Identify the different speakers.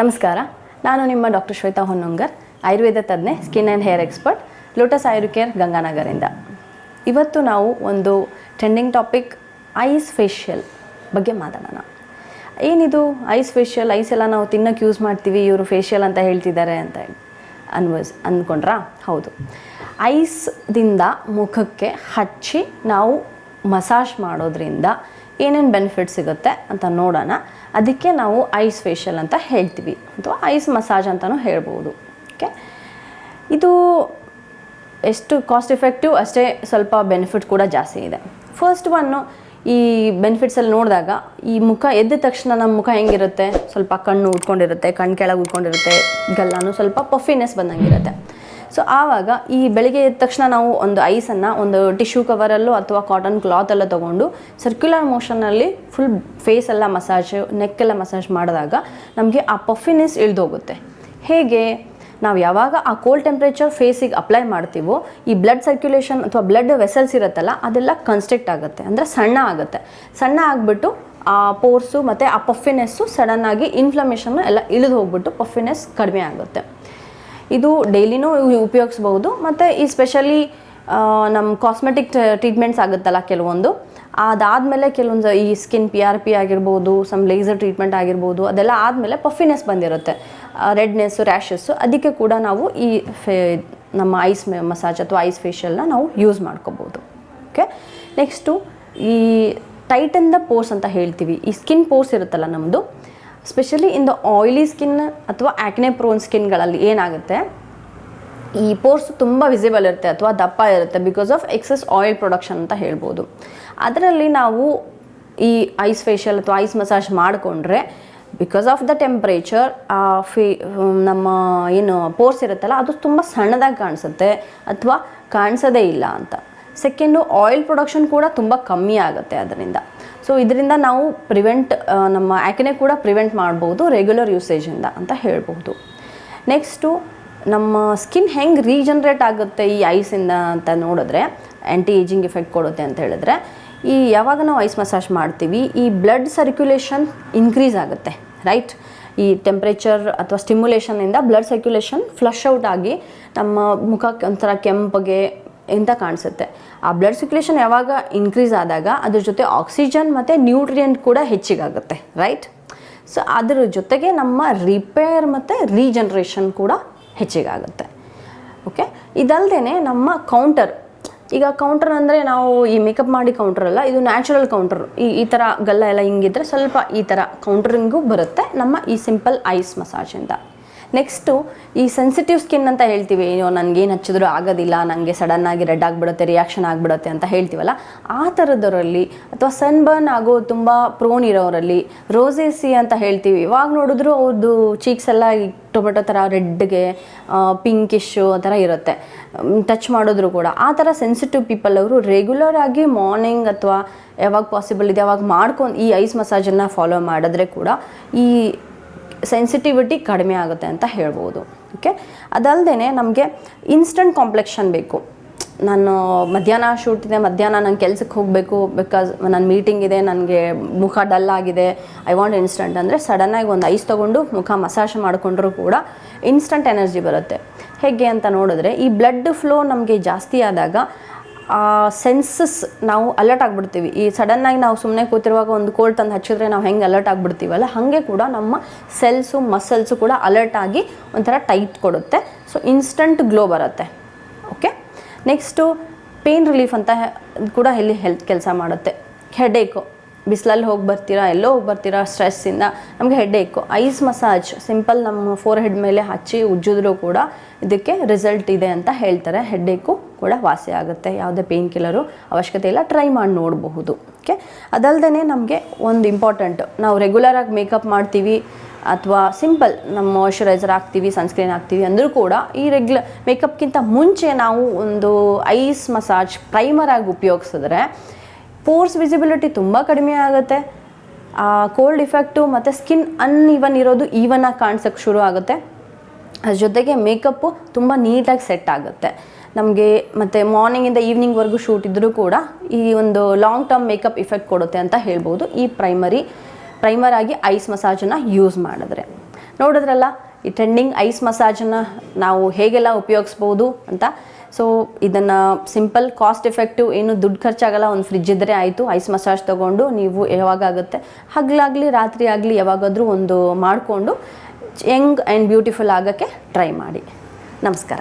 Speaker 1: ನಮಸ್ಕಾರ. ನಾನು ನಿಮ್ಮ doctor Shweta Honnongar, Ayurveda ತಜ್ಞೆ, skin and hair expert, lotus care, ಗಂಗಾನಗರಿಂದ. ಇವತ್ತು ನಾವು ಒಂದು ಟ್ರೆಂಡಿಂಗ್ ಟಾಪಿಕ್, ಐಸ್ ಫೇಶಿಯಲ್ ಬಗ್ಗೆ ಮಾತಾಡೋಣ. ಏನಿದು ಐಸ್ ಫೇಶಿಯಲ್ ಐಸ್ ಎಲ್ಲ ನಾವು ತಿನ್ನೋಕೆ ಯೂಸ್ ಮಾಡ್ತೀವಿ, ಇವರು ಫೇಶಿಯಲ್ ಅಂತ ಹೇಳ್ತಿದ್ದಾರೆ ಅಂತ ಹೇಳಿ. ಅನ್ವಸ್ ಅಂದ್ಕೊಂಡ್ರಾ ಹೌದು. ಐಸ್ದಿಂದ ಮುಖಕ್ಕೆ ಹಚ್ಚಿ ನಾವು ಮಸಾಜ್ ಮಾಡೋದ್ರಿಂದ ಏನೇನು ಬೆನಿಫಿಟ್ ಸಿಗುತ್ತೆ ಅಂತ ನೋಡೋಣ. ಅದಕ್ಕೆ ನಾವು ಐಸ್ ಫೇಶಿಯಲ್ ಅಂತ ಹೇಳ್ತೀವಿ. ಅಥವಾ ಐಸ್ ಮಸಾಜ್ ಅಂತಲೂ ಹೇಳ್ಬೋದು. ಓಕೆ ಇದು ಎಷ್ಟು ಕಾಸ್ಟ್ ಎಫೆಕ್ಟಿವ್ ಅಷ್ಟೇ ಸ್ವಲ್ಪ ಬೆನಿಫಿಟ್ ಕೂಡ ಜಾಸ್ತಿ ಇದೆ. ಫಸ್ಟ್ ಒನ್ನು ಈ ಬೆನಿಫಿಟ್ಸಲ್ಲಿ ನೋಡಿದಾಗ ಈ ಮುಖ ಎದ್ದ ತಕ್ಷಣ ನಮ್ಮ ಮುಖ ಹೆಂಗಿರುತ್ತೆ? ಸ್ವಲ್ಪ ಕಣ್ಣು ಉಟ್ಕೊಂಡಿರುತ್ತೆ ಕಣ್ಣು ಕೆಳಗೆ ಉಟ್ಕೊಂಡಿರುತ್ತೆ ಗಲ್ಲಾನು ಸ್ವಲ್ಪ ಪಫಿನೆಸ್ ಬಂದಂಗಿರುತ್ತೆ. ಸೊ ಆವಾಗ ಈ ಬೆಳಗ್ಗೆ ಎದ್ದ ತಕ್ಷಣ ನಾವು ಒಂದು ಐಸನ್ನು ಒಂದು ಟಿಶ್ಯೂ ಕವರಲ್ಲೋ ಅಥವಾ ಕಾಟನ್ ಕ್ಲಾತಲ್ಲೋ ತೊಗೊಂಡು ಸರ್ಕ್ಯುಲರ್ ಮೋಷನಲ್ಲಿ ಫುಲ್ ಫೇಸ್ ಎಲ್ಲ ಮಸಾಜ್ ನೆಕ್ಕೆಲ್ಲ ಮಸಾಜ್ ಮಾಡಿದಾಗ ನಮಗೆ ಆ ಪಫಿನೆಸ್ ಇಳಿದೋಗುತ್ತೆ. ಹೇಗೆ? ನಾವು ಯಾವಾಗ ಆ ಕೋಲ್ಡ್ ಟೆಂಪ್ರೇಚರ್ ಫೇಸಿಗೆ ಅಪ್ಲೈ ಮಾಡ್ತೀವೋ, ಈ ಬ್ಲಡ್ ಸರ್ಕ್ಯುಲೇಷನ್ ಅಥವಾ ಬ್ಲಡ್ ವೆಸಲ್ಸ್ ಇರುತ್ತಲ್ಲ, ಅದೆಲ್ಲ ಕನ್ಸ್ಟ್ರಿಕ್ಟ್ ಆಗುತ್ತೆ. ಅಂದರೆ ಸಣ್ಣ ಆಗುತ್ತೆ. ಸಣ್ಣ ಆಗಿಬಿಟ್ಟು ಆ ಪೋರ್ಸು ಮತ್ತು ಆ ಪಫಿನೆಸ್ಸು ಸಡನ್ನಾಗಿ ಇನ್ಫ್ಲಮೇಷನ್ನು ಎಲ್ಲ ಇಳಿದು ಹೋಗ್ಬಿಟ್ಟು ಪಫಿನೆಸ್ ಕಡಿಮೆ ಆಗುತ್ತೆ. ಇದು ಡೈಲಿನೂ ಉಪಯೋಗಿಸ್ಬೋದು ಮತ್ತು ಈ ಸ್ಪೆಷಲಿ ನಮ್ಮ ಕಾಸ್ಮೆಟಿಕ್ ಟ್ರೀಟ್ಮೆಂಟ್ಸ್ ಆಗುತ್ತಲ್ಲ ಕೆಲವೊಂದು. ಅದಾದಮೇಲೆ ಕೆಲವೊಂದು ಈ ಸ್ಕಿನ್ ಪಿ ಆರ್ ಪಿ ಆಗಿರ್ಬೋದು ಸಮ್ ಲೇಸರ್ ಟ್ರೀಟ್ಮೆಂಟ್ ಆಗಿರ್ಬೋದು, ಅದೆಲ್ಲ ಆದಮೇಲೆ ಪಫಿನೆಸ್ ಬಂದಿರುತ್ತೆ. ರೆಡ್ನೆಸ್ಸು ರ್ಯಾಷಸ್ಸು ಅದಕ್ಕೆ ಕೂಡ ನಾವು ಈ ಫೇ, ನಮ್ಮ ಐಸ್ ಮಸಾಜ್ ಅಥವಾ ಐಸ್ ಫೇಶಿಯಲ್ನ ನಾವು ಯೂಸ್ ಮಾಡ್ಕೋಬೋದು. ಓಕೆ ನೆಕ್ಸ್ಟು ಈ ಟೈಟನ್ ದ ಪೋರ್ಸ್ ಅಂತ ಹೇಳ್ತೀವಿ. ಈ ಸ್ಕಿನ್ ಪೋರ್ಸ್ ಇರುತ್ತಲ್ಲ ನಮ್ಮದು specially in the oily skin ಅಥವಾ ಆ್ಯಕ್ನೆ ಪ್ರೋನ್ ಸ್ಕಿನ್ಗಳಲ್ಲಿ ಏನಾಗುತ್ತೆ? ಈ ಪೋರ್ಸ್ ತುಂಬ ವಿಸಿಬಲ್ ಇರುತ್ತೆ ಅಥವಾ ದಪ್ಪ ಇರುತ್ತೆ because of excess oil production ಅಂತ ಹೇಳ್ಬೋದು. ಅದರಲ್ಲಿ ನಾವು ಈ ಐಸ್ ಫೇಶಿಯಲ್ ಅಥವಾ ಐಸ್ ಮಸಾಜ್ ಮಾಡಿಕೊಂಡ್ರೆ because of the temperature fee ನಮ್ಮ ಏನು ಪೋರ್ಸ್ ಇರುತ್ತಲ್ಲ ಅದು ತುಂಬ ಸಣ್ಣದಾಗಿ ಕಾಣಿಸುತ್ತೆ ಅಥವಾ ಕಾಣಿಸೋದೇ ಇಲ್ಲ ಅಂತ. ಸೆಕೆಂಡು ಆಯಿಲ್ ಪ್ರೊಡಕ್ಷನ್ ಕೂಡ ತುಂಬ ಕಮ್ಮಿ ಆಗುತ್ತೆ ಅದರಿಂದ. ಸೊ ಇದರಿಂದ ನಾವು ಪ್ರಿವೆಂಟ್ ನಮ್ಮ ಆ್ಯಕ್ನೆ ಕೂಡ ಪ್ರಿವೆಂಟ್ ಮಾಡ್ಬೋದು ರೆಗ್ಯುಲರ್ ಯೂಸೇಜಿಂದ ಅಂತ ಹೇಳ್ಬೋದು ನೆಕ್ಸ್ಟು ನಮ್ಮ ಸ್ಕಿನ್ ಹೆಂಗೆ ರೀಜನ್ರೇಟ್ ಆಗುತ್ತೆ ಈ ಐಸಿಂದ ಅಂತ ನೋಡಿದ್ರೆ ಆ್ಯಂಟಿ ಏಜಿಂಗ್ ಎಫೆಕ್ಟ್ ಕೊಡುತ್ತೆ ಅಂತ ಹೇಳಿದ್ರೆ, ಈ ಯಾವಾಗ ನಾವು ಐಸ್ ಮಸಾಜ್ ಮಾಡ್ತೀವಿ, ಈ ಬ್ಲಡ್ ಸರ್ಕ್ಯುಲೇಷನ್ ಇನ್ಕ್ರೀಸ್ ಆಗುತ್ತೆ ರೈಟ್ ಈ ಟೆಂಪ್ರೇಚರ್ ಅಥವಾ ಸ್ಟಿಮ್ಯುಲೇಷನಿಂದ ಬ್ಲಡ್ ಸರ್ಕ್ಯುಲೇಷನ್ ಫ್ಲಶ್ ಔಟ್ ಆಗಿ ನಮ್ಮ ಮುಖಕ್ಕೆ ಒಂಥರ ಕೆಂಪಗೆ ಅಂತ ಕಾಣಿಸುತ್ತೆ. ಆ ಬ್ಲಡ್ ಸರ್ಕ್ಯುಲೇಷನ್ ಯಾವಾಗ ಇನ್ಕ್ರೀಸ್ ಆದಾಗ ಅದ್ರ ಜೊತೆ ಆಕ್ಸಿಜನ್ ಮತ್ತು ನ್ಯೂಟ್ರಿಯೆಂಟ್ ಕೂಡ ಹೆಚ್ಚಿಗಾಗುತ್ತೆ ರೈಟ್ ಸೊ ಅದ್ರ ಜೊತೆಗೆ ನಮ್ಮ ರಿಪೇರ್ ಮತ್ತು ರೀಜನ್ರೇಷನ್ ಕೂಡ ಹೆಚ್ಚಿಗಾಗುತ್ತೆ. ಓಕೆ ಇದಲ್ಲದೆ ನಮ್ಮ ಕೌಂಟರ್ ಈಗ ಕೌಂಟರ್ ಅಂದರೆ ನಾವು ಈ ಮೇಕಪ್ ಮಾಡಿ ಕೌಂಟರ್ ಅಲ್ಲ, ಇದು ನ್ಯಾಚುರಲ್ ಕೌಂಟರ್ ಈ ಈ ಥರ ಗಲ್ಲ ಎಲ್ಲ ಹಿಂಗಿದ್ರೆ ಸ್ವಲ್ಪ ಈ ಥರ ಕೌಂಟರಿಂಗು ಬರುತ್ತೆ ನಮ್ಮ ಈ ಸಿಂಪಲ್ ಐಸ್ ಮಸಾಜಿಂದ ನೆಕ್ಸ್ಟು ಈ ಸೆನ್ಸಿಟಿವ್ ಸ್ಕಿನ್ ಅಂತ ಹೇಳ್ತೀವಿ. ಏನೋ ನನಗೇನು ಹಚ್ಚಿದ್ರು ಆಗೋದಿಲ್ಲ ನನಗೆ ಸಡನ್ನಾಗಿ ರೆಡ್ ಆಗಿಬಿಡುತ್ತೆ ರಿಯಾಕ್ಷನ್ ಆಗಿಬಿಡುತ್ತೆ ಅಂತ ಹೇಳ್ತೀವಲ್ಲ, ಆ ಥರದವರಲ್ಲಿ ಅಥವಾ ಸನ್ಬರ್ನ್ ಆಗೋ ತುಂಬ ಪ್ರೋನ್ ಇರೋರಲ್ಲಿ ರೋಸೇಸಿ ಅಂತ ಹೇಳ್ತೀವಿ. ಇವಾಗ ನೋಡಿದ್ರು ಅವ್ರದ್ದು ಚೀಕ್ಸ್ ಎಲ್ಲ ಟೊಮೆಟೊ ಥರ ರೆಡ್ಗೆ ಪಿಂಕಿಶು ಆ ಥರ ಇರುತ್ತೆ. ಟಚ್ ಮಾಡಿದ್ರು ಕೂಡ. ಆ ಥರ ಸೆನ್ಸಿಟಿವ್ ಪೀಪಲ್ ಅವರು ರೆಗ್ಯುಲರ್ ಆಗಿ ಮಾರ್ನಿಂಗ್ ಅಥವಾ ಯಾವಾಗ ಪಾಸಿಬಲ್ ಇದೆ, ಅವಾಗ ಮಾಡ್ಕೊಂಡು ಈ ಐಸ್ ಮಸಾಜನ್ನು ಫಾಲೋ ಮಾಡಿದ್ರೆ ಕೂಡ ಈ ಸೆನ್ಸಿಟಿವಿಟಿ ಕಡಿಮೆ ಆಗುತ್ತೆ ಅಂತ ಹೇಳ್ಬೋದು. ಓಕೆ ಅದಲ್ಲದೆ ನಮಗೆ ಇನ್ಸ್ಟಂಟ್ ಕಾಂಪ್ಲೆಕ್ಷನ್ ಬೇಕು. ನಾನು ಮಧ್ಯಾಹ್ನ ಶೂಟ್ ಇದೆ, ಮಧ್ಯಾಹ್ನ ನಂಗೆ ಕೆಲಸಕ್ಕೆ ಹೋಗಬೇಕು ಬಿಕಾಸ್ ನನ್ನ ಮೀಟಿಂಗ್ ಇದೆ, ನನಗೆ ಮುಖ ಡಲ್ ಆಗಿದೆ. ಐ ವಾಂಟ್ ಇನ್ಸ್ಟಂಟ್ ಅಂದರೆ ಸಡನ್ನಾಗಿ ಒಂದು ಐಸ್ ತೊಗೊಂಡು ಮುಖ ಮಸಾಜ್ ಮಾಡಿಕೊಂಡ್ರೂ ಕೂಡ ಇನ್ಸ್ಟಂಟ್ ಎನರ್ಜಿ ಬರುತ್ತೆ. ಹೇಗೆ ಅಂತ ನೋಡಿದ್ರೆ ಈ ಬ್ಲಡ್ ಫ್ಲೋ ನಮಗೆ ಜಾಸ್ತಿ ಆದಾಗ ಸೆನ್ಸಸ್ ನಾವು ಅಲರ್ಟ್ ಆಗಿಬಿಡ್ತೀವಿ. ಈ ಸಡನ್ನಾಗಿ ನಾವು ಸುಮ್ಮನೆ ಕೂತಿರುವಾಗ ಒಂದು ಕೋಲ್ಡ್ ತಂದು ಹಚ್ಚಿದ್ರೆ ನಾವು ಹೆಂಗೆ ಅಲರ್ಟ್ ಆಗಿಬಿಡ್ತೀವಲ್ಲ? ಹಾಗೆ ಕೂಡ ನಮ್ಮ ಸೆಲ್ಸು ಮಸಲ್ಸು ಕೂಡ ಅಲರ್ಟ್ ಆಗಿ ಒಂಥರ ಟೈಟ್ ಕೊಡುತ್ತೆ. ಸೊ ಇನ್ಸ್ಟಂಟ್ ಗ್ಲೋ ಬರುತ್ತೆ. ಓಕೆ ನೆಕ್ಸ್ಟು ಪೇನ್ ರಿಲೀಫ್ ಅಂತ ಕೂಡ ಇಲ್ಲಿ ಹೆಲ್ತ್ ಕೆಲಸ ಮಾಡುತ್ತೆ. ಹೆಡೇಕು ಬಿಸಿಲಲ್ಲಿ ಹೋಗಿ ಬರ್ತೀರಾ, ಎಲ್ಲೋ ಹೋಗಿ ಬರ್ತೀರಾ ಸ್ಟ್ರೆಸ್ಸಿಂದ ನಮಗೆ ಹೆಡ್ಏಕು ಐಸ್ ಮಸಾಜ್ ಸಿಂಪಲ್ ನಮ್ಮ ಫೋರ್ ಹೆಡ್ ಮೇಲೆ ಹಚ್ಚಿ ಉಜ್ಜಿದ್ರೂ ಕೂಡ ಇದಕ್ಕೆ ರಿಸಲ್ಟ್ ಇದೆ ಅಂತ ಹೇಳ್ತಾರೆ. ಹೆಡ್ಏಕು ಕೂಡ ವಾಸಿ ಆಗುತ್ತೆ. ಯಾವುದೇ ಪೇನ್ ಕಿಲ್ಲರು ಅವಶ್ಯಕತೆ ಇಲ್ಲ ಟ್ರೈ ಮಾಡಿ ನೋಡಬಹುದು. ಓಕೆ ಅದಲ್ಲದೆ ನಮಗೆ ಒಂದು ಇಂಪಾರ್ಟೆಂಟ್ ನಾವು ರೆಗ್ಯುಲರಾಗಿ ಮೇಕಪ್ ಮಾಡ್ತೀವಿ ಅಥವಾ ಸಿಂಪಲ್ ನಮ್ಮ ಮಾಯಶ್ಚರೈಸರ್ ಹಾಕ್ತೀವಿ ಸನ್ಸ್ಕ್ರೀನ್ ಹಾಕ್ತೀವಿ ಅಂದರೂ ಕೂಡ ಈ ರೆಗ್ಯುಲರ್ ಮೇಕಪ್ಗಿಂತ ಮುಂಚೆ ನಾವು ಒಂದು ಐಸ್ ಮಸಾಜ್ ಪ್ರೈಮರಾಗಿ ಉಪಯೋಗಿಸಿದ್ರೆ ಪೋರ್ಸ್ ವಿಸಿಬಿಲಿಟಿ ತುಂಬ ಕಡಿಮೆ ಆಗುತ್ತೆ. ಕೋಲ್ಡ್ ಇಫೆಕ್ಟು ಮತ್ತು ಸ್ಕಿನ್ ಅನ್ಇವನ್ ಇರೋದು ಈವನಾಗಿ ಕಾಣಿಸೋಕ್ಕೆ ಶುರು ಆಗುತ್ತೆ. ಅದ್ರ ಜೊತೆಗೆ ಮೇಕಪ್ಪು ತುಂಬ ನೀಟಾಗಿ ಸೆಟ್ ಆಗುತ್ತೆ. ನಮಗೆ ಮತ್ತು ಮಾರ್ನಿಂಗಿಂದ ಈವ್ನಿಂಗ್ವರೆಗೂ ಶೂಟ್ ಇದ್ದರೂ ಕೂಡ ಈ ಒಂದು ಲಾಂಗ್ ಟರ್ಮ್ ಮೇಕಪ್ ಇಫೆಕ್ಟ್ ಕೊಡುತ್ತೆ ಅಂತ ಹೇಳ್ಬೋದು. ಈ ಪ್ರೈಮರಿ, ಪ್ರೈಮರ್ ಆಗಿ ಐಸ್ ಮಸಾಜನ್ನು ಯೂಸ್ ಮಾಡಿದ್ರೆ. ನೋಡಿದ್ರಲ್ಲ, ಈ ಟ್ರೆಂಡಿಂಗ್ ಐಸ್ ಮಸಾಜನ್ನು ನಾವು ಹೇಗೆಲ್ಲ ಉಪಯೋಗಿಸ್ಬೋದು ಅಂತ. ಸೊ ಇದನ್ನು ಸಿಂಪಲ್ ಕಾಸ್ಟ್ ಎಫೆಕ್ಟಿವ್ ಏನು ದುಡ್ಡು ಖರ್ಚಾಗಲ್ಲ, ಒಂದು ಫ್ರಿಜ್ ಇದ್ದರೆ ಆಯಿತು ಐಸ್ ಮಸಾಜ್ ತೊಗೊಂಡು ನೀವು ಯಾವಾಗಾಗುತ್ತೆ, ಹಗಲಾಗಲಿ, ರಾತ್ರಿ ಆಗಲಿ ಯಾವಾಗಾದರೂ ಒಂದು ಮಾಡಿಕೊಂಡು ಯಂಗ್ ಆ್ಯಂಡ್ ಬ್ಯೂಟಿಫುಲ್ ಆಗೋಕ್ಕೆ ಟ್ರೈ ಮಾಡಿ. ನಮಸ್ಕಾರ.